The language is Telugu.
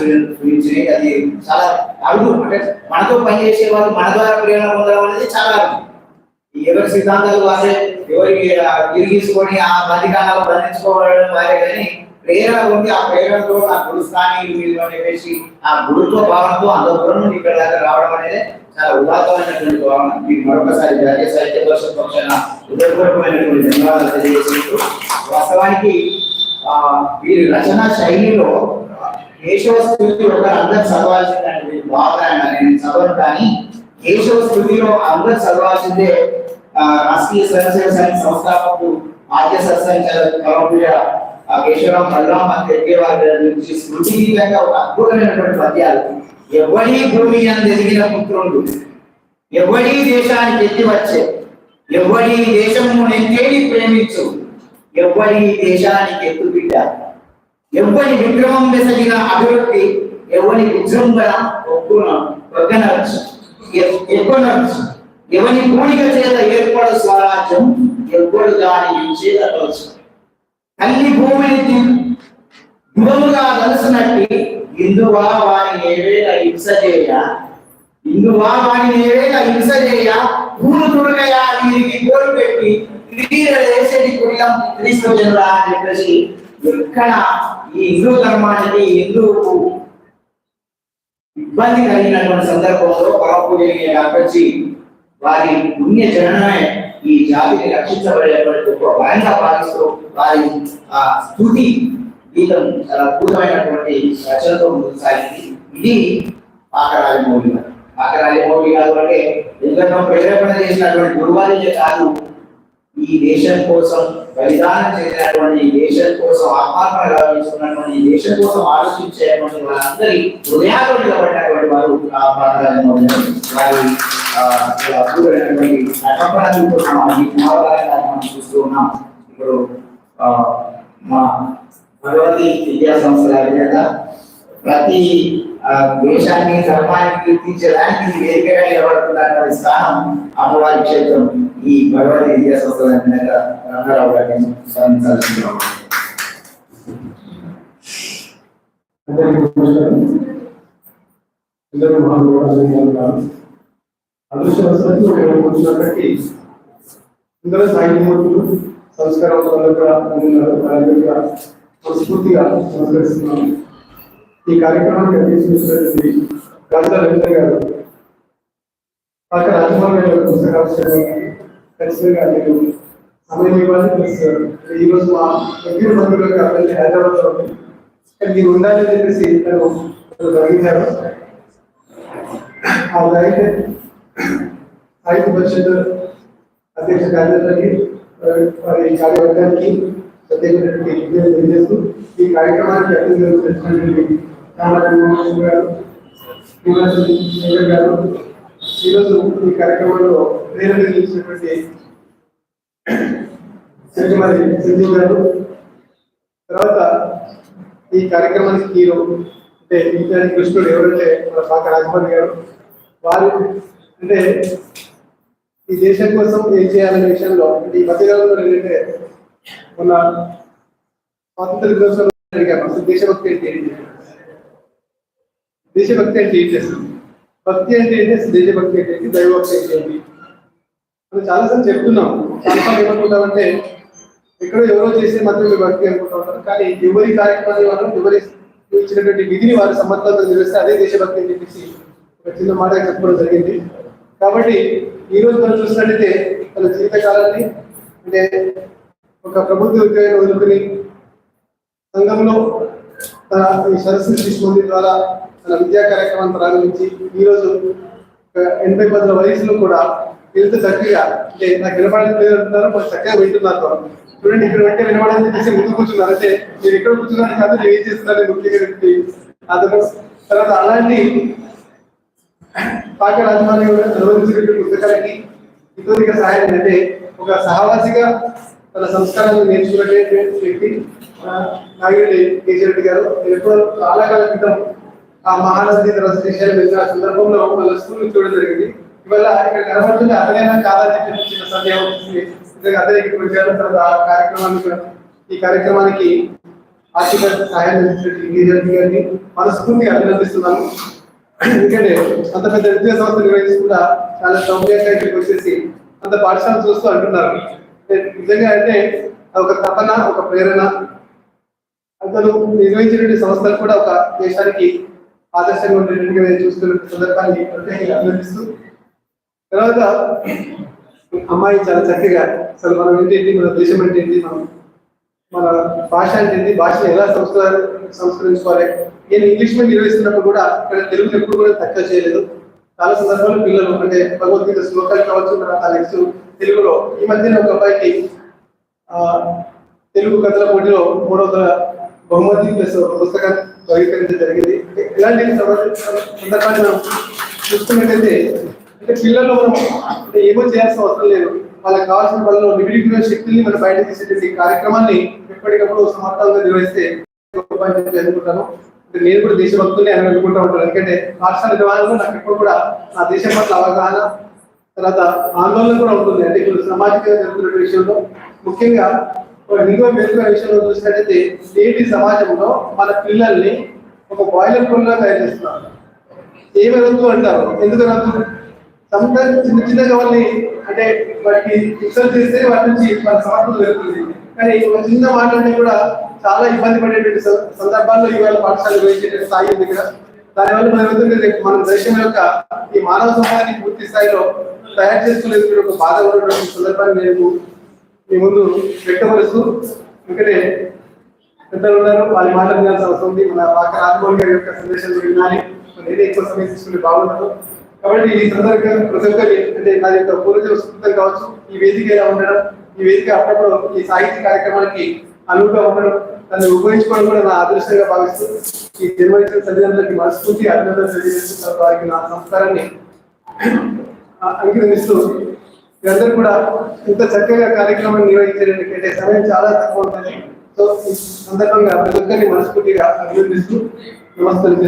గురించి అది చాలా అడుగు అంటే మనతో పనిచేసే వాళ్ళు మన ద్వారా ప్రేరణ పొందడం అనేది చాలా అరుదు. ఈ ఎవరి సిద్ధాంతాలు వారే ఎవరికి ఆ ఆ బంధికాలను బంధించుకోవడం వారే కానీ ప్రేరణ ఉంది ఆ ప్రేరణతో నా గురు స్థాని వీళ్ళు అని చెప్పేసి ఆ గురుత్వ భావనతో అందరూ ఇక్కడ దాకా రావడం అనేది చాలా ఉదాత్తమైనటువంటి భావన మీకు మరొకసారి జాతీయ సాహిత్య పరిషత్ పక్షాన హృదయపూర్వకమైనటువంటి ధన్యవాదాలు తెలియజేసినట్టు వాస్తవానికి ఆ వీరి రచనా శైలిలో కేశవ స్థుతి ఒక అందరు చదవాల్సిందండి బాగా నేను చదవను కానీ కేశవ స్థుతిలో అందరు చదవాల్సిందే ఆ, రాష్ట్రీయ స్వయంసేవ సంఘ సంస్థాపకుడు ఆద్య సత్సంచాలక ఆ కేశవరాం బలరాం అని చెప్పే వారి నుంచి స్మృతి గీతంగా ఒక అద్భుతమైనటువంటి పద్యాలు. ఎవడి భూమి అని ఎదిగిన పుత్రుడు ఎవడి దేశానికి ఎత్తి వచ్చే ఎవడి దేశము నెంతేడి ప్రేమించు ఎవడి దేశానికి ఎత్తు బిడ్డ ఎవరి విగ్రహం వెసగిన అభివృద్ధి ఎవరి విజృంభణ ఒప్పున ఒగ్గనవచ్చు ఎక్కనవచ్చు ఎవరి కూడిక చేత ఏర్పడు స్వరాజ్యం ఎవ్వడు దాని నుంచి విచ్చేదవచ్చు తల్లి భూమిని యువముగా కలిసినట్టి ఇందువా వారి ఏవేళ హింస చేయ ఇందువా వారి ఏవేళ హింస చేయ పూలు తుడకయా వీరికి గోలు పెట్టి క్రీడ వేసేది కులం క్రీస్తు జనులా అని చెప్పేసి ఎక్కడ ఈ హిందూ ధర్మానికి హిందూ ఇబ్బంది కలిగినటువంటి సందర్భంలో పరపూజని అర్పించి వారి పుణ్య జననమే ఈ జాతిని రక్షించబడేటువంటి ఒక వరంగా భావిస్తూ వారి ఆ స్థుతి గీతం చాలా అద్భుతమైనటువంటి రచనతో ముందుకు సాగింది ఇది పాకరాలి మౌలిక పాకరాలి మౌలిక అంటే ఎందుకంటే ప్రేరేపణ చేసినటువంటి గురువారి కాదు ఈ దేశం కోసం బలిదానం చేసినటువంటి ఈ దేశం కోసం ఆత్మాత్మ గావించుకున్నటువంటి ఈ దేశం కోసం ఆలోచించేటువంటి వాళ్ళందరి హృదయాలు నిలబడినటువంటి వారు ఆ పాత్రలను వారి ఆ, అద్భుతమైనటువంటి నటపడలు కోసం ఈ కుమారాలను మనం చూస్తూ ఉన్నాం. ఇప్పుడు మా భగవతి విద్యా సంస్థల అధినేత ప్రతి దేశాన్ని ధర్మాన్ని కీర్తించడానికి ఇది వేదికగా నిలబడుతున్నటువంటి స్థానం అమ్మవారి క్షేత్రం ఈ భగవతి విద్యా సంస్థల అధినేత రంగారావు గారిని స్మరించాల్సిందిగా ఉంది. అందరికీ నమస్కారం. అందరూ మహానుభావులు అదృష్టవశాత్తు ఇక్కడ వచ్చినప్పటికీ ఇందులో సాహిత్యమూర్తులు సంస్కారవంతులు కూడా ఉన్నారు వారందరూ కూడా మనస్ఫూర్తిగా నమస్కరిస్తున్నాను. ఈ కార్యక్రమానికి అధ్యక్షించినటువంటి రాజా రవీంద్ర గారు పక్క రాజమోహన్ గారి పుస్తకావిష్కరణకి ఖచ్చితంగా నేను సమయం ఇవ్వాలి. ప్లస్ ఈ రోజు మా దగ్గర బంధువులుగా వెళ్ళి హైదరాబాద్లో ఉంది. కానీ మీరు ఉండాలని చెప్పేసి నన్ను నన్ను తొలగించారు. ఆ అయితే సాహిత్య పరిషత్ అధ్యక్ష కార్యదర్శులకి వారి కార్యవర్గానికి ప్రత్యేకమైనటువంటి విజయం తెలియజేస్తూ ఈ కార్యక్రమానికి అతిథిగా వచ్చినటువంటి రామరాజు గారు శ్రీనివాస గారు ఈరోజు ఈ కార్యక్రమంలో ప్రేరణ నిలిచినటువంటి శ్రీమతి సింధు గారు తర్వాత ఈ కార్యక్రమానికి హీరో అంటే విజ్ఞాని కృష్ణుడు ఎవరంటే మన పాక రాజమౌళి గారు వారు అంటే ఈ దేశం కోసం ఏం చేయాలనే విషయంలో ఈ మధ్యకాలంలో ఏంటంటే మొన్న స్వాతంత్ర దినోత్సవం అడిగారు అసలు దేశభక్తి అంటే ఏంటి దేశభక్తి అంటే ఏం అసలు భక్తి అంటే ఏంటి అసలు దేశభక్తి అంటే ఏంటి? దైవభక్తి అంటే ఏంటి? మనం చాలాసార్లు చెప్తున్నాం. చాలాసార్లు ఏమనుకుంటామంటే ఎక్కడో ఎవరో చేసే మాత్రమే భక్తి అనుకుంటా ఉంటారు. కానీ ఎవరి కార్యక్రమాన్ని వాళ్ళు ఎవరి ఇచ్చినటువంటి విధిని వారు సమర్థంగా నిర్వహిస్తే అదే దేశభక్తి అని చెప్పేసి ఒక చిన్న మాట చెప్పడం జరిగింది. కాబట్టి ఈ రోజు మనం చూసినట్లయితే తన జీవితకాలాన్ని అంటే ఒక ప్రభుత్వ ఉద్యోగాన్ని వదులుకుని సంఘంలో తన ఈ సరస్వతి శిశు ద్వారా విద్యా కార్యక్రమం ప్రారంభించి ఈరోజు ఎనభై పదుల వయసులో కూడా ఎంత చక్కగా అంటే నాకు వినపడేది అంటున్నారు కొంచెం చక్కగా వింటున్నారు. చూడండి ఇక్కడ వెంటనే వినపడని చెప్పేసి ముందు కూర్చున్నారు. అంటే మీరు ఇక్కడ కూర్చున్నారు కాదు నేను ఏం చేస్తున్నాను ముఖ్యంగా వ్యక్తి అతను తర్వాత అలాంటి పాక రాజమాని నిర్వహించినటువంటి పుస్తకాలకి ఇతరులకి సహాయం అంటే ఒక సహవాసిగా తన సంస్కారాన్ని నేర్చుకున్నటువంటి వ్యక్తి నాగిరెడ్డి కేజీ రెడ్డి గారు ఎప్పుడో చాలా కాలం క్రితం ఆ మహానది తర్వాత వెళ్ళిన సందర్భంలో వాళ్ళ స్కూల్ చూడడం జరిగింది. ఇవాళ ఇక్కడ కనబడుతుంది అతనైనా కాదని చెప్పి చిన్న సందేహం వచ్చింది. అతనే వచ్చారు తర్వాత ఆ కార్యక్రమానికి ఈ కార్యక్రమానికి ఆర్థిక సహాయం అందించినటువంటి ఇంజనీర్ గారిని మనస్ఫూర్తిగా అభినందిస్తున్నాను. ఎందుకంటే అంత పెద్ద విద్యా సంస్థ నిర్వహించి కూడా చాలా సౌమ్యంగా ఇక్కడికి వచ్చేసి అంత పాఠశాల చూస్తూ అంటున్నారు. నిజంగా అంటే ఒక తపన ఒక ప్రేరణ. అతను నిర్వహించినటువంటి సంస్థలు కూడా ఒక దేశానికి ఆదర్శంగా ఉండేటట్టుగా నేను చూస్తున్న సందర్భాన్ని అభినందిస్తూ తర్వాత అమ్మాయి చాలా చక్కగా అసలు మనం ఏంటి మన దేశం అంటే ఏంటి మనం మన భాష అంటే ఏంటి భాషను ఎలా సంస్కృత సంస్కరించుకోవాలి? నేను ఇంగ్లీష్ మీద నిర్వహిస్తున్నప్పుడు కూడా ఇక్కడ తెలుగు ఎప్పుడు కూడా తక్కువ చేయలేదు. చాలా సందర్భాలు పిల్లలు అంటే భగవద్గీత శ్లోకాలు కావచ్చు తర్వాత నెక్స్ట్ తెలుగులో. ఈ మధ్యన ఒక అబ్బాయికి తెలుగు కథల పోటీలో మూడవ బహుమతి ప్లస్ పుస్తకాన్ని బహిష్కరించడం జరిగింది. ఇలాంటి సందర్భ- సందర్భాన్ని మనం చూసుకున్నట్టయితే అంటే పిల్లల్లో మనం అంటే ఏమో చేయాల్సిన అవసరం లేదు. వాళ్ళకి కావాల్సిన పనులు నిగిడిపోయిన శక్తుల్ని మనం బయట తీసేటువంటి కార్యక్రమాన్ని ఎప్పటికప్పుడు సమర్థంగా నిర్వహిస్తే అనుకుంటాను నేను కూడా దేశభక్తుల్ని అని అనుకుంటా ఉంటాను. ఎందుకంటే రాష్ట్ర నిర్వహణలో నాకు ఎప్పుడు కూడా నా దేశం పట్ల అవగాహన తర్వాత ఆందోళన కూడా ఉంటుంది. అంటే ఇప్పుడు సామాజికంగా జరుగుతున్న విషయంలో ముఖ్యంగా ఒక హిందూ మెరుగుల విషయంలో చూసినట్టయితే నేటి సమాజంలో మన పిల్లల్ని ఒక బాయిలర్ కుల్లా తయారు చేస్తున్నారు. ఏమి రద్దు అంటారు? ఎందుకు రద్దు సముద్రం చిన్న చిన్నగా వాళ్ళని అంటే వాటికి ఇన్సల్ట్ చేస్తే వాటి నుంచి వాళ్ళ సమర్థత పెరుగుతుంది. కానీ ఒక చిన్న మాట కూడా చాలా ఇబ్బంది పడేటువంటి సందర్భాల్లో ఇవాళ పాఠశాల నిర్వహించే స్థాయి ఉంది ఇక్కడ. దానివల్ల మనం ఎందుకంటే మన దేశం యొక్క ఈ మానవ సమాజాన్ని పూర్తి స్థాయిలో తయారు చేసుకునేటువంటి ఒక బాధ ఉన్నటువంటి సందర్భాన్ని నేను మీ ముందు వ్యక్తపరుస్తూ ఎందుకంటే పెద్దలు ఉన్నారు. వాళ్ళ మాటలు వినాల్సిన అవసరం ఉంది. మన పాక రాజమౌళి గారి యొక్క సందేశాలు వినాలి. నేనే ఎక్కువ సమయం తీసుకుంటే బాగుండదు. కాబట్టి ఈ సందర్భంగా ప్రతి ఒక్కరి అంటే నా యొక్క పూర్వజన స్ఫూర్తం కావచ్చు. ఈ వేదిక ఎలా ఉండడం ఈ వేదిక అప్పుడప్పుడు ఈ సాహిత్య కార్యక్రమానికి అనువుగా ఉండడం దాన్ని ఉపయోగించుకోవడం కూడా నా అదృష్టంగా భావిస్తూ ఈ జన్మదిన తల్లిదండ్రులకి మనస్ఫూర్తి అభినందనలు తెలియజేస్తున్న వారికి నా సంస్కారాన్ని ఆ, అంకితమిస్తూ మీరందరూ కూడా ఇంత చక్కగా కార్యక్రమం నిర్వహించడానికి సమయం చాలా తక్కువ ఉంటుంది సో సందర్భంగా ప్రతి ఒక్కరిని మనస్ఫూర్తిగా అభినందిస్తూ నమస్కారం